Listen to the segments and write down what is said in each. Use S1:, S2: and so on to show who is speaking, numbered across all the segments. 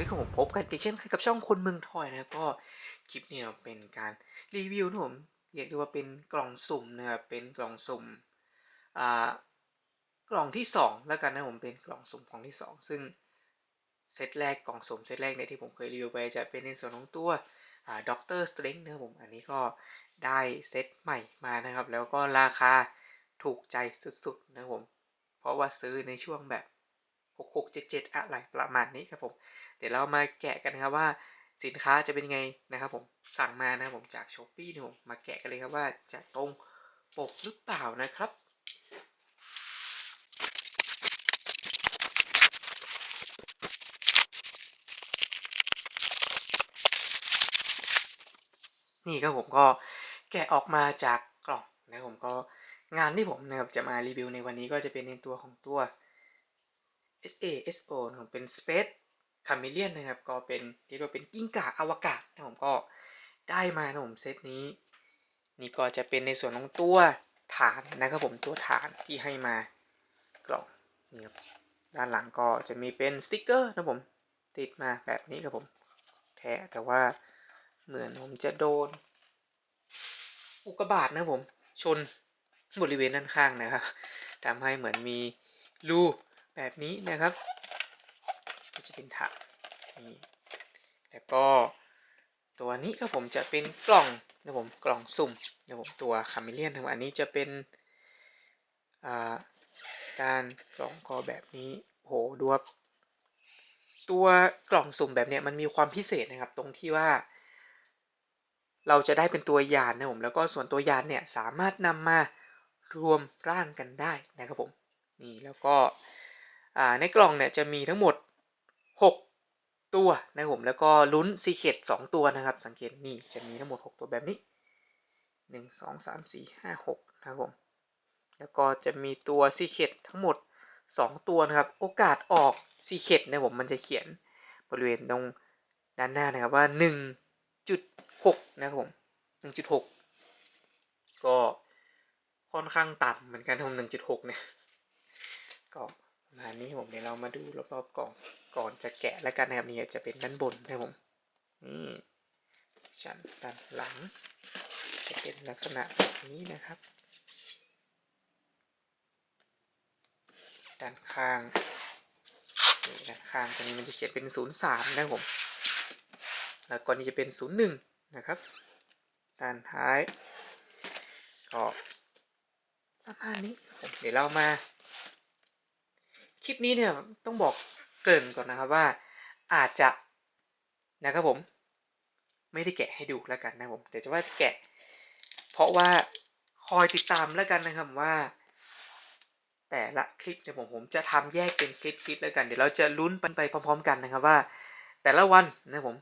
S1: ดีครับผมพบกันอีกเช่นเคยกับช่องคนเมืองทอยนะครับก็คลิปเนี่ยเป็นการรีวิวนะผมเรียกได้ว่าเป็นกล่องสุ่มนะครับเป็นกล่องสุ่มอ่ากล่องที่สองแล้วกันนะผมเป็นกล่องสุ่มกล่องที่สองซึ่งเซตแรกกล่องสุ่มเซตแรกเนี่ยที่ผมเคยรีวิวไปจะเป็นในส่วนของตัวอ่าด็อกเตอร์สเตรนท์นะครับผมอันนี้ก็ได้เซตใหม่มานะครับ แล้วก็ราคาถูกใจสุดๆนะครับผมเพราะว่าซื้อในช่วงแบบ 6677 อะไรประมาณนี้ครับผม เดี๋ยวเรามาแกะกันนะครับว่าสินค้าจะเป็นยังไงนะครับผมสั่งมานะผมจากช้อปปี้นี่ผมมาแกะกันเลยครับว่าจะตรงปกหรือเปล่านะครับนี่ครับผมก็แกะออกมาจากกล่องนะผมก็งานที่ผมนะครับจะมารีวิวในวันนี้ก็จะเป็นในตัวของตัว SASO นะครับเป็น Space Chameleon นะครับก็เป็นเรียกว่าเป็นกิ้งก่าอวกาศนะผมก็ได้มานะผมเซตนี้ นี่ก็จะเป็นในส่วนของตัวฐานนะครับผมตัวฐานที่ให้มากล่องนี่ครับด้านหลังก็จะมีเป็นสติกเกอร์นะผมติดมาแบบนี้ครับผมแท้แต่ว่าเหมือนผมจะโดน อุกกาบาตนะผมชนบริเวณด้านข้างนะครับทำให้เหมือนมีรูแบบนี้นะครับ จะเป็นฐานนี่แล้วก็ตัวนี้ก็ผมจะเป็นกล่องนะผมกล่องสุ่มนะผมตัวคาเมเลียนนะอันนี้จะเป็นการกล่องก็แบบนี้โหดูครับตัวกล่องสุ่มแบบเนี้ยมันมีความพิเศษนะครับ ตรงที่ว่า เราจะได้เป็นตัวยานนะผมแล้วก็ส่วนตัวยานเนี่ยสามารถนำมารวมร่างกันได้นะครับผมนี่แล้วก็ในกล่องเนี่ยจะมีทั้งหมด 6 ตัวนะครับผมแล้วก็ลุ้นซีเคด2ตัวนะครับ สังเกตนี่จะมีทั้งหมด 6 ตัวแบบนี้ 1 2 3 4 5 6 นะครับผมแล้วก็จะมีตัวซีเคดทั้งหมด 2 ตัวนะครับ โอกาสออกซีเคดนะผมมันจะเขียนบริเวณตรงด้านหน้านะครับว่า 1.6 นะครับผม 1.6 ก็ค่อนข้างต่ำเหมือนกันทำ1.6 เนี่ยก็ ระมาณนี้ผมเดี๋ยวเรามาดูรอบๆกล่องก่อนจะแกะแล้วกันนะครับนี่จะเป็นด้านบนนะผมนี่ชั้นด้านหลัง จะเป็นลักษณะแบบนี้นะครับ ด้านข้างนี่ด้านข้างตรงนี้มันจะเขียนเป็น 03 นะครับผม แล้วก็นี่จะเป็น 01 นะครับ ด้านท้ายก็ประมาณนี้ผมเดี๋ยวเรามา ลิปนี้เนี่ยต้องบอกเกินก่อนนะครับว่าอาจจะนะครับผม ไม่ได้แกะให้ดูแล้วกันนะผมแต่จะว่าแกะ เพราะว่าคอยติดตามแล้วกันนะครับว่า แต่ละคลิปเนี่ยผมผมจะทำแยกเป็นคลิปคลิปแล้วกัน เดี๋ยวเราจะลุ้นไปพร้อม ๆ กันนะครับว่า แต่ละวันนะผม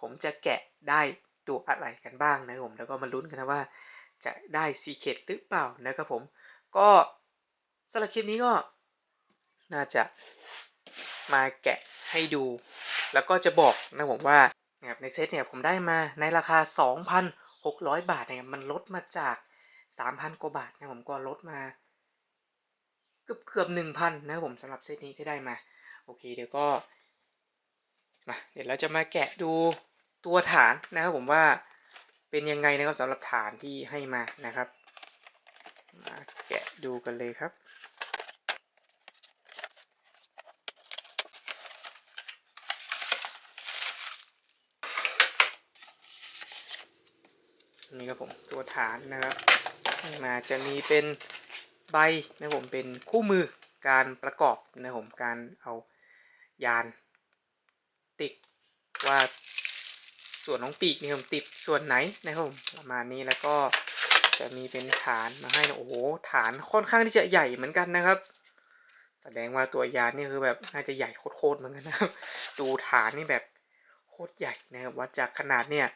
S1: ผมจะแกะได้ตัวอะไรกันบ้างนะครับผมแล้วก็มาลุ้นกันนะว่า จะได้ซีเคดหรือเปล่านะครับผม ก็สำหรับคลิปนี้ก็ น่าจะมาแกะให้ดู แล้วก็จะบอกนะผมว่านะครับในเซตเนี่ยผมได้มาในราคา 2,600 บาทเนี่ยมันลดมาจาก 3,000 กว่าบาทนะผมก็ลดมาเกือบเกือบ1,000นะผมสำหรับเซตนี้ที่ได้มา โอเคเดี๋ยวก็มาเดี๋ยวเราจะมาแกะดูตัวฐานนะครับผมว่าเป็นยังไงนะครับสำหรับฐานที่ให้มานะครับ มาแกะดูกันเลยครับ นี่ครับผมตัวฐานนะครับมาจะมีเป็นใบนะผมเป็นคู่มือการประกอบนะผมการเอายานติดว่าส่วนของปีกนี่ผมติดส่วนไหนนะครับผมประมาณนี้แล้วก็จะมีเป็นฐานมาให้นะโอ้โหฐานค่อนข้างที่จะใหญ่เหมือนกันนะครับ แสดงว่าตัวยานนี่คือแบบน่าจะใหญ่โคตรๆเหมือนกันนะครับดูฐานนี่แบบโคตรใหญ่นะครับวัดจากขนาดเนี่ย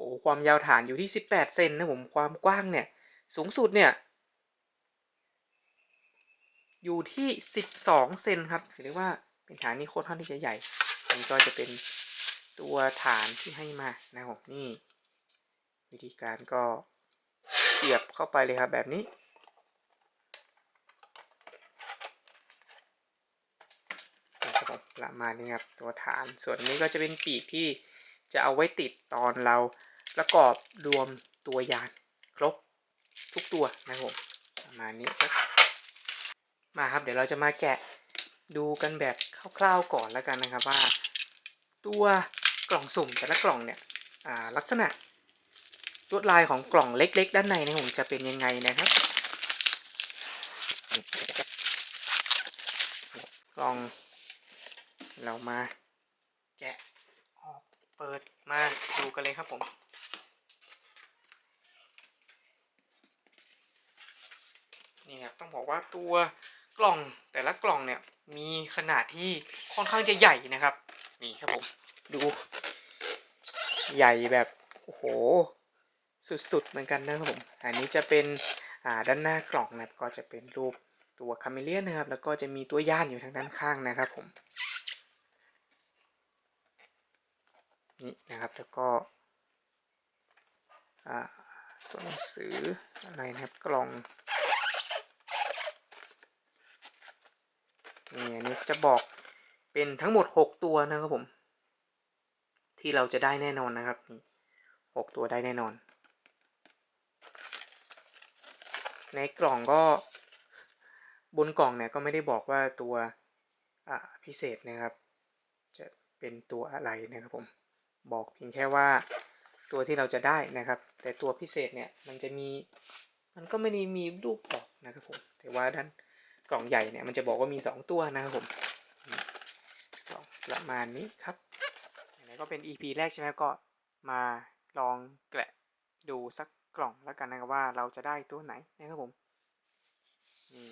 S1: โอ้ความยาวฐานอยู่ที่ 18 เซนนะผมความกว้างเนี่ย สูงสุดเนี่ย อยู่ที่ 12 เซนครับถือได้ว่าเป็นฐานนี้โคตรท่อนที่จะใหญ่อันนี้ก็จะเป็นตัวฐานที่ให้มานะผมนี่ วิธีการก็เสียบเข้าไปเลยครับแบบนี้ประมาณนี้ครับตัวฐานส่วนนี้ก็จะเป็นปีกที่จะเอาไว้ติดตอนเรา ประกอบรวมตัวยานครบทุกตัวนะครับผมประมาณนี้ครับมาครับเดี๋ยวเราจะมาแกะดูกันแบบคร่าวๆก่อนแล้วกันนะครับว่า ตัวกล่องสุ่มแต่ละกล่องเนี่ยอ่าลักษณะลวดลายของกล่องเล็ก ๆ ด้านในนะผมจะเป็นยังไงนะครับ กล่อง เรามาแกะออกเปิดมาดูกันเลยครับผม นี่ครับต้องบอกว่าตัวกล่องแต่ละกล่องเนี่ยมีขนาดที่ค่อนข้างจะใหญ่นะครับ นี่ครับผมดู ใหญ่แบบโอ้โห สุดๆเหมือนกันนะครับผมอันนี้จะเป็นอ่าด้านหน้ากล่องนะครับก็จะเป็นรูปตัวคาเมเลียนนะครับ แล้วก็จะมีตัวย่านอยู่ทางด้านข้างนะครับผมนี่นะครับแล้วก็ตัวหนังสืออะไรนะครับกล่อง นี่อันนี้จะบอกเป็นทั้งหมด 6 ตัวนะครับผม ที่เราจะได้แน่นอนนะครับนี่หกตัวได้แน่นอน ในกล่องก็บนกล่องเนี่ยก็ไม่ได้บอกว่าตัวพิเศษนะครับ จะเป็นตัวอะไรนะครับผม บอกเพียงแค่ว่าตัวที่เราจะได้นะครับ แต่ตัวพิเศษเนี่ยมันจะมีมันก็ไม่ได้มีรูปบอกนะครับผมแต่ว่าด้าน กล่องใหญ่เนี่ยมันจะบอกว่ามี 2 ตัวนะครับผมกล่องประมาณนี้ครับไหนๆก็เป็น EP แรกใช่ไหมก็มาลองแกะดูสักกล่องแล้วกันนะครับว่าเราจะได้ตัวไหนนะครับผมนี่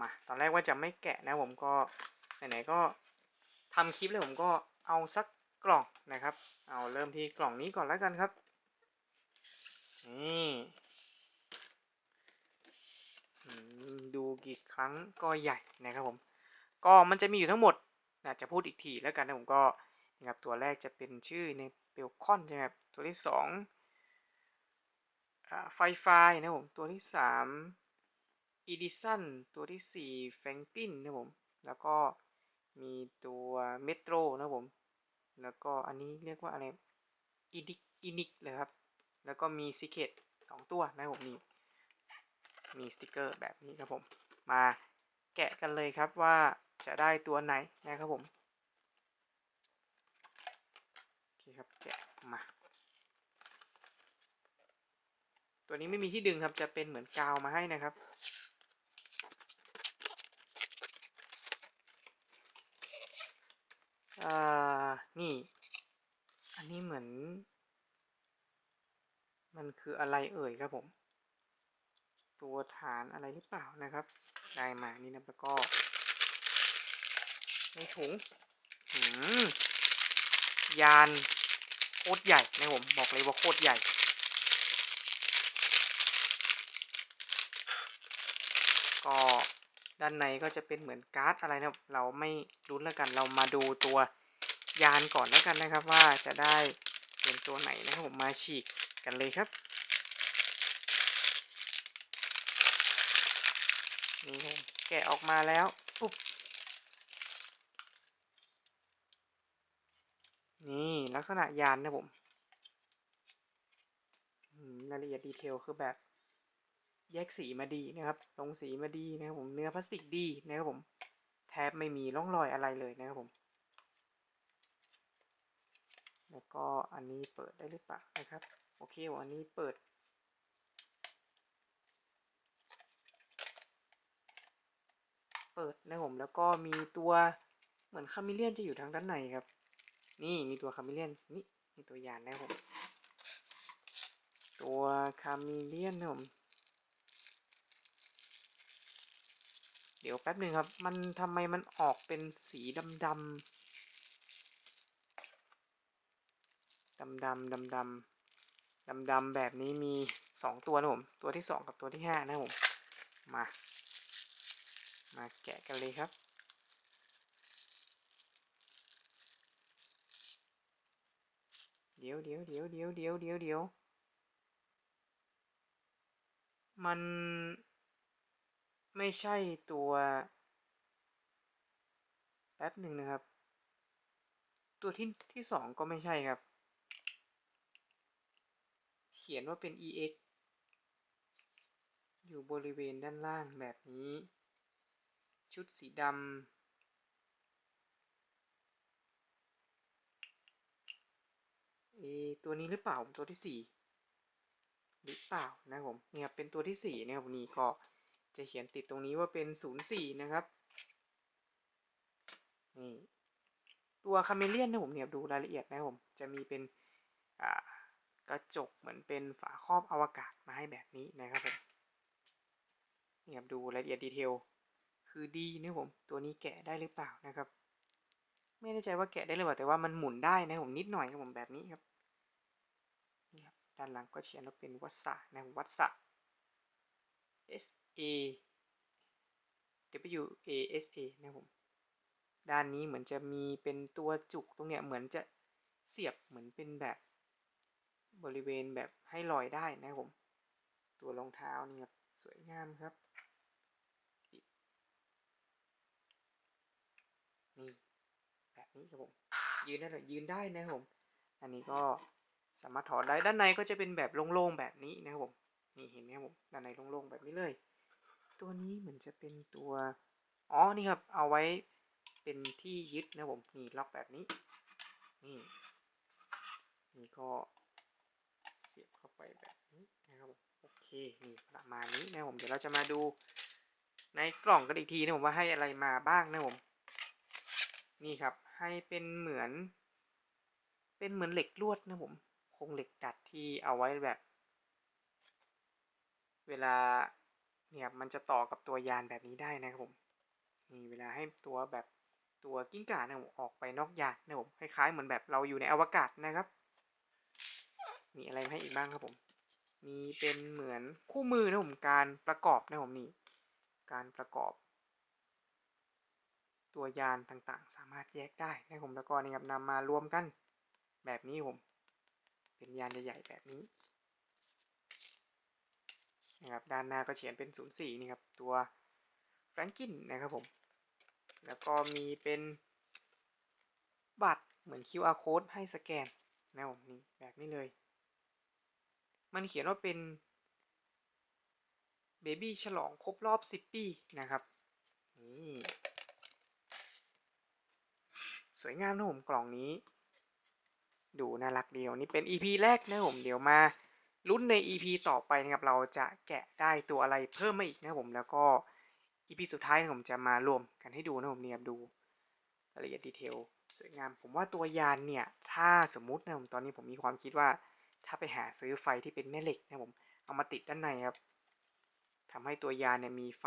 S1: มาตอนแรกว่าจะไม่แกะนะผมก็ไหนๆก็ทำคลิปเลยผมก็เอาสักกล่องนะครับ เอาเริ่มที่กล่องนี้ก่อนแล้วกันครับนี่ ดูกี่ครั้งก็ใหญ่นะครับผม ก็มันจะมีอยู่ทั้งหมดนะจะพูดอีกทีแล้วกันนะผมก็นะครับตัวแรกจะเป็นชื่อในเปลคอนใช่ไหมครับตัวที่สองไฟไฟนะผมตัวที่สามอีดิสันตัวที่สี่แฟงกินนะผมแล้วก็มีตัวเมโทรนะผมแล้วก็อันนี้เรียกว่าอะไรอินิกอินิกเลยครับ แล้วก็มีซิเคตสองตัวนะผมนี่ มีสติกเกอร์แบบนี้ครับผม มาแกะกันเลยครับว่าจะได้ตัวไหนนะครับผม โอเคครับแกะมา ตัวนี้ไม่มีที่ดึงครับจะเป็นเหมือนกาวมาให้นะครับอ่านี่ อันนี้เหมือน มันคืออะไรเอ่ยครับผม ตัวฐานอะไรหรือเปล่านะครับ ได้มานี่นะแล้วก็ในถุงหืมยานโคตรใหญ่นะผมบอกเลยว่าโคตรใหญ่ก็ด้านในก็จะเป็นเหมือนการ์ดอะไรนะเราไม่รุ้นแล้วกัน เรามาดูตัวยานก่อนแล้วกันนะครับ ว่าจะได้เป็นตัวไหนนะครับผมมาฉีกกันเลยครับ นี่แกะออกมาแล้วปุ๊บนี่ลักษณะยานนะผมรายละเอียดดีเทลคือแบบ แยกสีมาดีนะครับ ลงสีมาดีนะครับผมเนื้อพลาสติกดีนะครับผม แทบไม่มีร่องรอยอะไรเลยนะครับผม แล้วก็อันนี้เปิดได้หรือเปล่านะครับ โอเคอันนี้เปิด ปิดนะครับผมแล้วก็มีตัวเหมือนคามิเลียนจะอยู่ทางด้านในครับ นี่มีตัวคามิเลียนนี่มีตัวยานนะครับผม ตัวคามิเลียนนะครับผมเดี๋ยวแป๊บหนึ่งครับ มันทำไมมันออกเป็นสีดำดำดำดำดำดำดำดำแบบนี้มีสองตัวนะผม ตัวที่สองกับตัวที่ห้านะผม มา มาแกะกันเลยครับ เดี๋ยวเดี๋ยวเดี๋ยวเดี๋ยวเดี๋ยวเดี๋ยวเดี๋ยวมันไม่ใช่ตัว แป๊บหนึ่งนะครับ ตัวที่ที่สองก็ไม่ใช่ครับ เขียนว่าเป็น ex อยู่บริเวณด้านล่างแบบนี้ ชุดสีดำเอตัวนี้หรือเปล่าตัวที่สี่หรือเปล่านะผมเนี่ยเป็นตัวที่สี่นะครับนี่ก็จะเขียนติดตรงนี้ว่าเป็นศูนย์สี่นะครับนี่ตัวคาเมเลียนนะผมเนี่ยดูรายละเอียดนะผมจะมีเป็นกระจกเหมือนเป็นฝาครอบอวกาศมาให้แบบนี้นะครับผมนี่ครับดูรายละเอียดดีเทล คือดีนะผมตัวนี้แกะได้หรือเปล่านะครับ ไม่แน่ใจว่าแกะได้หรือเปล่าแต่ว่ามันหมุนได้นะผมนิดหน่อยครับผมแบบนี้ครับนี่ครับด้านหลังก็เขียนว่าเป็นวัสสะนะวัสสะ S A W A S A นะผมด้านนี้เหมือนจะมีเป็นตัวจุกตรงเนี้ยเหมือนจะเสียบเหมือนเป็นแบบ บริเวณแบบให้ลอยได้นะครับผม ตัวรองเท้านี่ครับ สวยงามครับปิด นี่แบบนี้ครับผม ยืนได้เลยยืนได้นะครับผม อันนี้ก็สามารถถอดได้ด้านในก็จะเป็นแบบโล่งๆแบบนี้นะครับผม นี่เห็นไหมครับผมด้านในโล่งๆแบบนี้เลย ตัวนี้เหมือนจะเป็นตัว อ๋อ นี่ครับ เอาไว้เป็นที่ยึดนะผม นี่ล็อกแบบนี้ นี่ นี่ก็เสียบเข้าไปแบบนี้นะครับผม โอเค นี่ประมาณนี้นะผม เดี๋ยวเราจะมาดูในกล่องกันอีกทีนะผมว่าให้อะไรมาบ้างนะผม นี่ครับให้เป็นเหมือน เป็นเหมือนเหล็กลวดนะผมโครงเหล็กดัดที่เอาไว้แบบ เวลาเนี่ยมันจะต่อกับตัวยานแบบนี้ได้นะครับผมนี่เวลาให้ตัวแบบตัวกิ้งก่านะผมออกไปนอกยานนะผมคล้ายๆเหมือนแบบเราอยู่ในอวกาศนะครับ มีอะไรให้อีกบ้างครับผมมีเป็นเหมือนคู่มือนะผมการประกอบนะผมนี่การประกอบ ตัวยานต่างๆ สามารถแยกได้นะผมแล้วก็นี่ครับนำมารวมกันแบบนี้ผม เป็นยานใหญ่ๆแบบนี้นะครับด้านหน้าก็เขียนเป็น 04 นี่ครับ ตัวแฟรงกินนะครับผม แล้วก็มีเป็นบัตรเหมือน QR code ให้สแกนนะผมนี่แบบนี้เลย มันเขียนว่าเป็นเบบี้ฉลองครบรอบ 10 ปีนะครับ นี่ สวยงามนะผมกล่องนี้ ดูน่ารักดีวันนี้เป็น EP แรกนะผมเดี๋ยวมาลุ้นใน EP ต่อไปนะครับเราจะแกะได้ตัวอะไรเพิ่มมาอีกนะผมแล้วก็ EP สุดท้ายผมจะมารวมกันให้ดูนะผมเนี่ยดูรายละเอียดดีเทลสวยงามผมว่าตัวยานเนี่ยถ้าสมมุตินะผมตอนนี้ผมมีความคิดว่า ถ้าไปหาซื้อไฟที่เป็นแม่เหล็กนะผมเอามาติดด้านในครับทำให้ตัวยานเนี่ยมีไฟ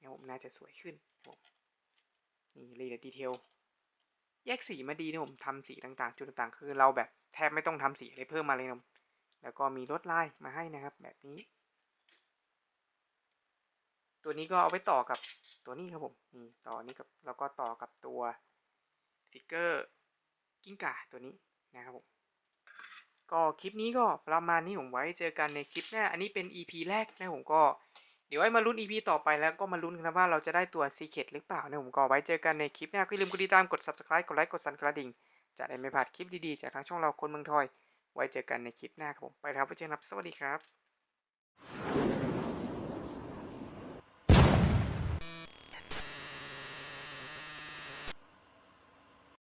S1: นะผมน่าจะสวยขึ้นนะผมนี่รายละเอียดดีเทล แยกสีมาดีนะผมทำสีต่างๆ จุดต่างๆ คือเราแบบแทบไม่ต้องทำสีอะไรเพิ่มมาเลยนะแล้วก็มีลวดลายมาให้นะครับ แบบนี้ ตัวนี้ก็เอาไปต่อกับตัวนี้ครับผมนี่ต่อนี้กับแล้วก็ต่อกับตัวฟิกเกอร์กิ้งก่าตัวนี้นะครับผมก็คลิปนี้ก็ประมาณนี้ผมไว้เจอกันในคลิปหน้า อันนี้เป็น EP แรกนะผมก็ เดี๋ยวไว้มาลุ้น EP ต่อไปแล้วก็มาลุ้นกันว่าเราจะได้ตัวซีเคดหรือเปล่าเนี่ยผมก็ไว้เจอกันในคลิปหน้าก็อย่าลืมกดติดตามกด Subscribe กดไลค์กดสั่นกระดิ่ง จะได้ไม่พลาดคลิปดีๆ จากทางช่องเราคนเมืองทอย ไว้เจอกันในคลิปหน้าครับผมไปแล้วไปเจอกันครับสวัสดีครับ